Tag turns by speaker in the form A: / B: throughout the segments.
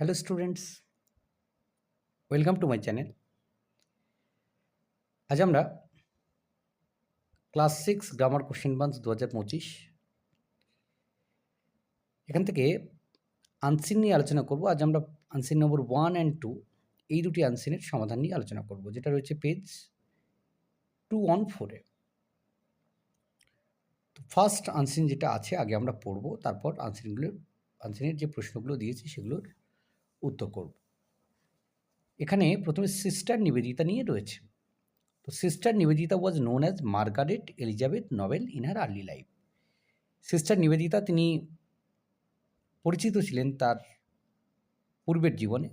A: Hello students welcome to my channel আজ আমরা class six grammar question banks দু হাজার পঁচিশ। এখান থেকে আনসিন নিয়ে আলোচনা করব। আজ আমরা unseen number one and two এই দুটি আনসিনের সমাধান নিয়ে আলোচনা করব, যেটা রয়েছে পেজ টু ওয়ান ফোরে তো ফার্স্ট আনসিন যেটা আছে, আগে আমরা পড়ব, তারপর আনসিনগুলোর আনসিনের যে প্রশ্নগুলো দিয়েছি, সেগুলোর উত্তর করব। এখানে প্রথমে সিস্টার নিবেদিতা নিয়ে রয়েছে। তো sister Nivedita was known as Margaret Elizabeth Noble in her early life sister Nivedita তিনি পরিচিত ছিলেন তার পূর্বের জীবনে।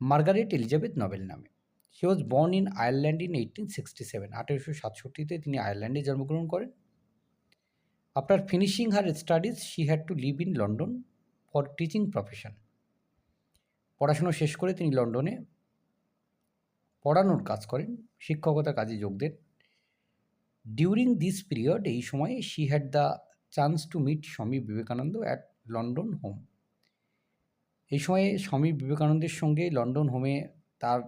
A: মার্গারেট এলিজাবেথ নভেল নামে। She was born in Ireland in eighteen sixty seven আঠেরোশো সাতষট্টিতে তিনি আয়ারল্যান্ডে জন্মগ্রহণ করেন। After finishing her studies she had to live in London for teaching profession পড়াশুনো শেষ করে তিনি লন্ডনে পড়ানোর কাজ করেন, শিক্ষকতা কাজে যোগ দেন। ডিউরিং দিস পিরিয়ড এই সময়ে she had the chance to meet Swami Vivekananda at London home এই সময়ে স্বামী বিবেকানন্দের সঙ্গে লন্ডন হোমে তার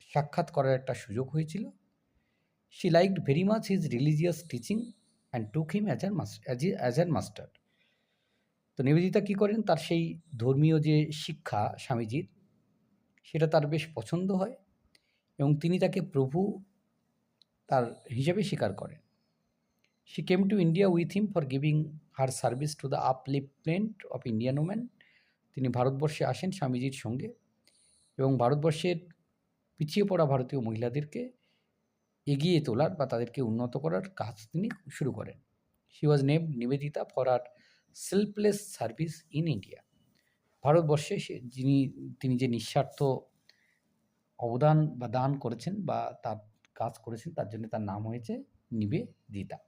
A: সাক্ষাৎ করার একটা সুযোগ হয়েছিল। She liked very much his religious teaching and took him as an as as an master Nivedita কী করেন? তার সেই ধর্মীয় যে শিক্ষা স্বামীজির, সেটা তার বেশ পছন্দ হয় এবং তিনি তাকে প্রভু তার হিসেবে স্বীকার করেন। She came to India with him for giving her service to the upliftment of Indian woman তিনি ভারতবর্ষে আসেন স্বামীজির সঙ্গে এবং ভারতবর্ষের পিছিয়ে পড়া ভারতীয় মহিলাদেরকে এগিয়ে তোলার বা তাদেরকে উন্নত করার কাজ তিনি শুরু করেন। She was name Nivedita for her selfless service in India ভারতবর্ষে যিনি, তিনি যে নিঃস্বার্থ অবদান বা দান করেছেন বা তার কাজ করেছেন, তার জন্য তার নাম হয়েছে নিবেদিতা।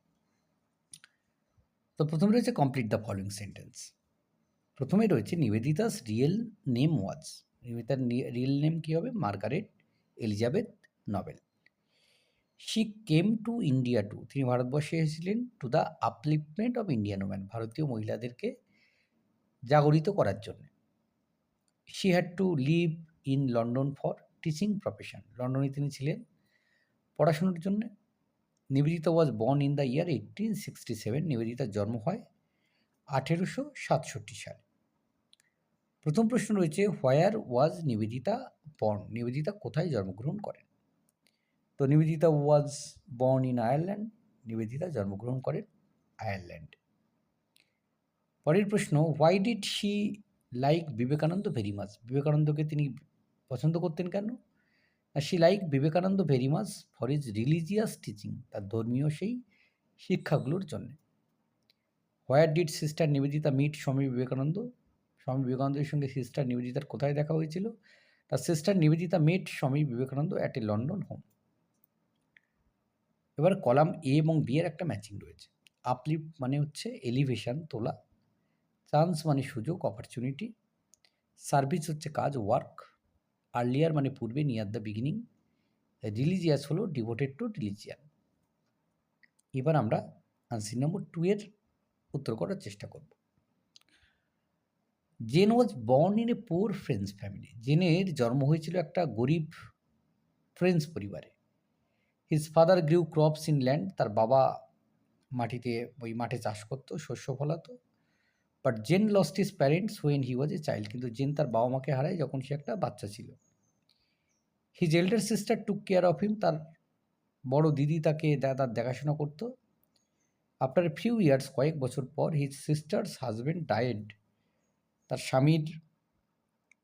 A: তো প্রথমে রয়েছে কমপ্লিট দ্য ফলোয়িং সেন্টেন্স প্রথমে রয়েছে নিবেদিতাস রিয়েল নেম ওয়াজ নিবেদিতার রিয়েল নেম কী হবে? Margaret Elizabeth Noble she came to India to তিনি ভারতবর্ষে এসেছিলেন to the upliftment of Indian woman ভারতীয় মহিলাদেরকে জাগরিত করার জন্য। She had to live in London for teaching profession লন্ডনে তিনি ছিলেন পড়াশোনার জন্য। Nivedita was born in the year eighteen sixty seven নিবেদিতার জন্ম হয় আঠেরোশো সাতষট্টি সালে। প্রথম প্রশ্ন রয়েছে where was Nivedita born Nivedita কোথায় জন্মগ্রহণ করেন? তো Nivedita was born in Ireland Nivedita জন্মগ্রহণ করেন আয়ারল্যান্ড পরের প্রশ্ন why did she like Vivekananda very much বিবেকানন্দকে তিনি পছন্দ করতেন কেন? She like Vivekananda very much for is religious teaching তার ধর্মীয় সেই শিক্ষাগুলোর জন্য। Where did sister Nivedita meet Swami Vivekananda? Swami বিবেকানন্দের সঙ্গে সিস্টার নিবেদিতার কোথায় দেখা হয়েছিল? তার sister Nivedita met Swami Vivekananda at a London home এবার কলাম এ এবং বি এর একটা ম্যাচিং রয়েছে। আপলিফ্ট মানে হচ্ছে এলিভেশন তোলা চান্স মানে সুযোগ অপরচুনিটি সার্ভিস হচ্ছে কাজ ওয়ার্ক আর্লিয়ার মানে পূর্বে নিয়ার দ্য বিগিনিং রিলিজিয়াস হলো ডিভোটেড টু রিলিজিয়ান এবার আমরা আনসিন নম্বর টু এর উত্তর করার চেষ্টা করব। Jean was born in a poor French family জেনের জন্ম হয়েছিল একটা গরিব ফ্রেন্স পরিবারে। His father grew crops in land তার বাবা মাটিতে ওই মাঠে চাষ করতো, শস্য ফলাতো। But Jean lost his parents when he was a child কিন্তু জেন তার বাবা মাকে হারায় যখন সে একটা বাচ্চা ছিল। His elder sister took care of him তার বড় দিদি তাকে তার দেখাশোনা করতো। আফটার ফিউ ইয়ার্স কয়েক বছর পর হিজ সিস্টার্স হাজব্যান্ড ডায়েড তার স্বামীর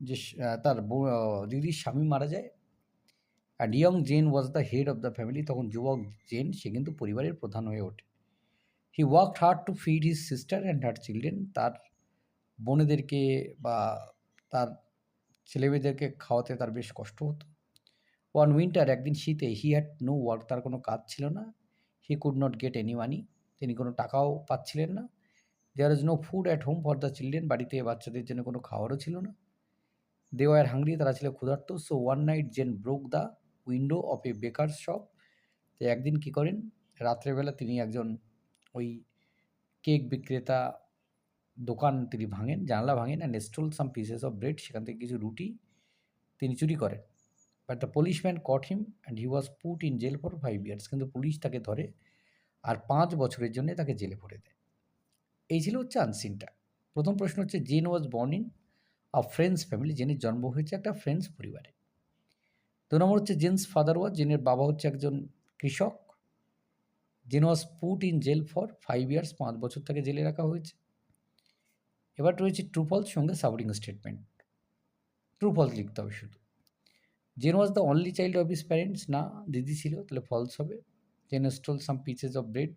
A: যে তার দিদির স্বামী মারা যায়। And young Jean was the head of the family তখন যুবক জেন, সে কিন্তু পরিবারের প্রধান হয়ে ওঠে। He work hard to feed his sister and her children তার বোনেদেরকে বা তার ছেলেমেয়েদেরকে খাওয়াতে তার বেশ কষ্ট হতো। ওয়ান উইন্টার একদিন শীতে হি হ্যাড নো ওয়ার্ক তার কোনো কাজ ছিল না। He could not get any money তিনি কোনো টাকাও পাচ্ছিলেন না। There is no food at home for the children বাড়িতে বাচ্চাদের জন্য কোনো খাওয়ারও ছিল না। দে ওয়ার হাংরি তারা ছিল ক্ষুধার্ত। So one night Jean broke the window of a baker shop তো একদিন কী করেন? রাত্রেবেলা তিনি একজন ওই কেক বিক্রেতা দোকান তিনি ভাঙেন, জানলা ভাঙেন and stole some pieces of bread সেখান থেকে কিছু রুটি তিনি চুরি করেন। But the policeman caught him and he was put in jail for five years কিন্তু পুলিশ তাকে ধরে আর পাঁচ বছরের জন্য তাকে জেলে ভরে দেয়। এই ছিল হচ্ছে আনসিনটা প্রথম প্রশ্ন হচ্ছে Jean was born in a French family জেনের জন্ম হয়েছে একটা ফ্রেন্ডস পরিবারে। দু নম্বর হচ্ছে জেন্স ফাদার ওয়াজ জেনের বাবা হচ্ছে একজন কৃষক। Jean was put in jail for five years, পাঁচ বছর তাকে জেলে রাখা হয়েছে। এবার রয়েছে ট্রুফলস সঙ্গে সাপোর্টিং স্টেটমেন্ট। ট্রুফলস লিখতে হবে শুধু। Jean was the only child of his parents, না, দিদি ছিল, তাহলে ফলস হবে। Jean stole some pieces of bread.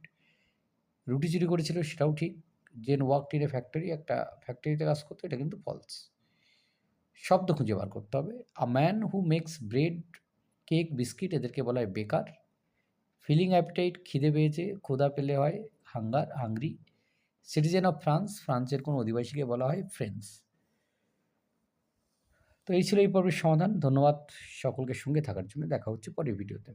A: রুটি চুরি করেছিল, সেটাও ঠিক। Jean work in a factory, একটা ফ্যাক্টরিতে কাজ করতো, এটা কিন্তু ফলস। শব্দ খুঁজে বার করতে হবে। A man who makes bread cake biscuit এদেরকে বলা হয় বেকার। ফিলিং অ্যাপটাইট খিদে পেয়েছে, ক্ষুধা পেলে হয় hunger hungry citizen of France ফ্রান্সের কোনো অধিবাসীকে বলা হয় ফ্রেন্স তো এই ছিল এই পর্বের সমাধান। ধন্যবাদ সকলকে সঙ্গে থাকার জন্য। দেখা হচ্ছে পরের ভিডিওতে।